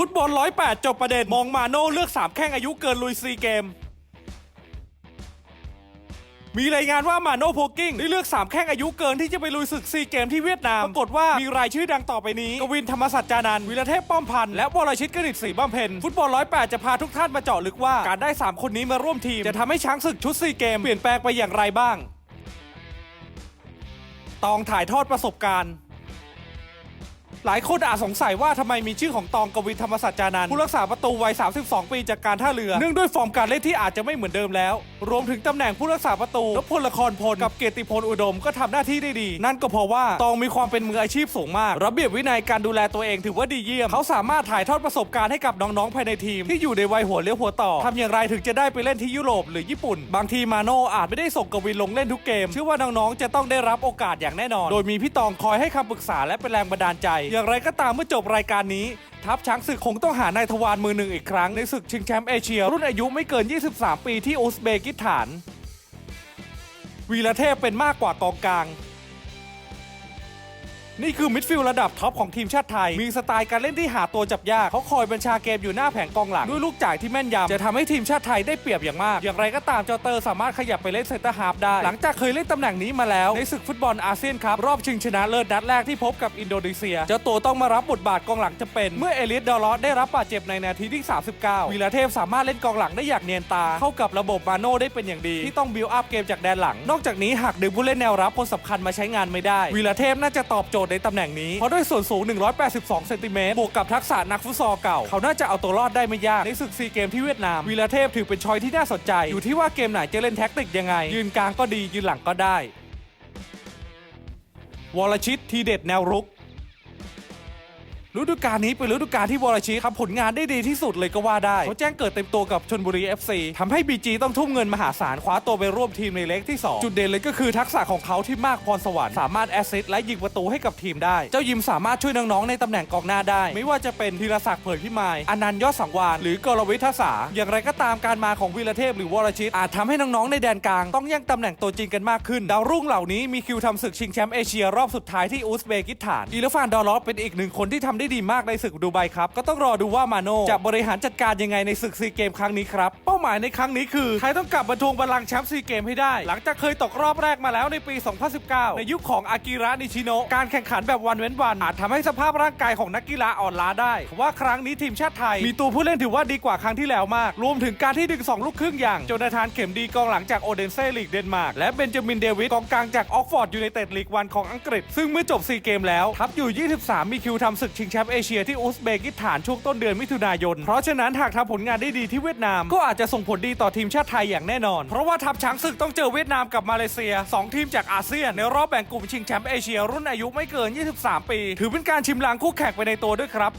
ฟุตบอล 108 จบประเด็น มองมาโน่เลือก 3 แข้งอายุเกินลุยซีเกม มีรายงานว่ามาโน่โพกิ้งได้เลือก 3 แข้งอายุเกินที่จะไปลุยศึกซีเกมที่เวียดนาม ปรากฏว่ามีรายชื่อดังต่อไปนี้ กวินธรรมสัจจานัน วิรเทพป้อมพันธ์ และวรชิตกนิตศรีบำเพ็ญฟุตบอล 108 จะพาทุกท่านมาเจาะลึกว่า การได้ 3 คนนี้มาร่วมทีม จะทำให้ช้างศึกชุดซีเกมเปลี่ยนแปลงไปอย่างไรบ้าง ตองถ่ายทอดประสบการณ์ หลายคนอาจสงสัยว่าทำไมมีชื่อของตองกวินธรรมสัจจานันท์ผู้รักษาประตูวัย 32 ปีจากการท่าเรือ เนื่องด้วยฟอร์มการเล่นที่อาจจะไม่เหมือนเดิมแล้ว รวมถึงตำแหน่งผู้รักษาประตูและพลละครพลกับเกียรติพลอุดมก็ทำหน้าที่ได้ดี นั่นก็เพราะว่าตองมีความเป็นมืออาชีพสูงมาก ระเบียบวินัยการดูแลตัวเองถือว่าดีเยี่ยม เขาสามารถถ่ายทอดประสบการณ์ให้กับน้องๆภายในทีม ที่อยู่ในวัยหัวเลี้ยวหัวต่อทำอย่างไรถึงจะได้ไปเล่นที่ยุโรปหรือญี่ปุ่น บางทีมาโน่อาจไม่ได้ส่งกวินลงเล่นทุกเกมเชื่อว่าน้องๆจะต้องได้รับโอกาสอย่างแน่นอน โดยมีพี่ตองคอยให้คำปรึกษาและเป็นแรงบันดาลใจอย่างไรก็ตามเมื่อจบรายการนี้ ทัพช้างศึกคงต้องหานายทวารมือหนึ่งอีกครั้งในศึกชิงแชมป์เอเชีย รุ่นอายุไม่เกิน 23 ปีที่อุซเบกิสถาน วีรเทพเป็นมากกว่ากองกลาง นี่คือมิดฟิลด์ระดับท็อปของทีมชาติไทย มีสไตล์การเล่นที่หาตัวจับยาก เขาคอยบัญชาเกมอยู่หน้าแผงกองหลัง ด้วยลูกจ่ายที่แม่นยำ จะทำให้ทีมชาติไทยได้เปรียบอย่างมาก อย่างไรก็ตามเจ้าเตอร์สามารถขยับไปเล่นเซนเตอร์ฮาล์ฟได้ หลังจากเคยเล่นตำแหน่งนี้มาแล้ว ในศึกฟุตบอลอาเซียนครับรอบชิงชนะเลิศนัดแรกที่พบกับอินโดนีเซีย เจ้าตัวต้องมารับบทบาทกองหลังจะเป็น เมื่อเอลิสดอลลอสได้รับบาดเจ็บในนาทีที่ 39วีรเทพสามารถเล่นกองหลังได้อย่างเนียนตา เข้ากับระบบมาโน่ได้เป็นอย่างดีที่ต้องบิวอัพเกมจากแดนหลัง นอกจากนี้หากดึงผู้เล่นแนวรับคนสำคัญมาใช้งานไม่ได้วีรเทพน่าจะตอบโจทดในตำแหน่งนี้ เพราะด้วยส่วนสูง 182 เซนติเมตร บวกกับทักษะนักฟุตซอลเก่า เขาน่าจะเอาตัวรอดได้ไม่ยาก ในศึกซีเกมที่เวียดนาม วีรเทพถือเป็นชอยที่น่าสนใจ อยู่ที่ว่าเกมไหนจะเล่นแท็กติกยังไง ยืนกลางก็ดี ยืนหลังก็ได้ วรชิตทีเด็ดแนวรุก ฤดูกาลนี้เป็นฤดูกาลที่วอรชิตทำผลงานได้ดีที่สุดเลยก็ว่าได้เขาแจ้งเกิดเต็มตัวกับชนบุรี FC ทำให้ BG ต้องทุ่มเงินมหาศาลคว้าตัวไปร่วมทีมในเล็กที่ 2 จุดเด่นเลยก็คือทักษะของเขาที่มากพรสวรรค์สามารถแอสซิสต์และยิงประตูให้กับทีมได้ เจ้ายิมสามารถช่วยน้องๆในตำแหน่งกองหน้าได้ ไม่ว่าจะเป็นธีรศักดิ์เผยพิมายอนันต์ยอดสังวานหรือกรวิทัศาอย่างไรก็ตามการมาของวีรเทพหรือวรชิตอาจทำให้น้องๆในแดนกลางต้องแย่งตำแหน่งตัวจริงกันมากขึ้น ดาวรุ่งเหล่านี้มีคิวทำศึกชิงแชมป์เอเชียรอบสุดท้ายที่อุซเบกิสถานอีเลฟานดอลลอเป็นอีกหนึ่งคนที่ทำได้ดีมากในศึกดูไบครับ ก็ต้องรอดูว่ามาโน่จะบริหารจัดการยังไงในศึกซีเกมครั้งนี้ครับ เป้าหมายในครั้งนี้คือไทยต้องกลับมาทวงบัลลังก์แชมป์ซีเกมให้ได้ หลังจากเคยตกรอบแรกมาแล้วในปี 2019 ในยุคของอากิระนิชิโนะการแข่งขันแบบวันเว้นวันอาจทำให้สภาพร่างกายของนักกีฬาอ่อนล้าได้ว่าครั้งนี้ทีมชาติไทย มีตัวผู้เล่นถือว่าดีกว่าครั้งที่แล้วมาก รวมถึงการที่ดึงสองลูกครึ่งอย่างโจนาธานเข็มดีกองหลังจากโอเดนเซ่ลีกเดนมาร์กและเบนจามินเดวิสกองกลางจากออกฟอร์ดยูไนเต็ดลีกวันของอังกฤษ ซึ่งเมื่อจบซีเกมแล้วทัพอยู่ 23 มีคิวทำศึกชิงชมป์เอเชียที่อุซเบกิสถานช่วงต้นเดือนมิถุนายน เพราะฉะนั้นหากทำผลงานได้ดีที่เวียดนาม ก็อาจจะส่งผลดีต่อทีมชาติไทยอย่างแน่นอน เพราะว่าทัพช้างศึกต้องเจอเวียดนามกับมาเลเซีย 2 ทีมจากอาเซียน ในรอบแบ่งกลุ่มชิงแชมป์เอเชียรุ่นอายุไม่เกิน 23 ปี ถือเป็นการชิมลางคู่แข่งไปในตัวด้วยครับ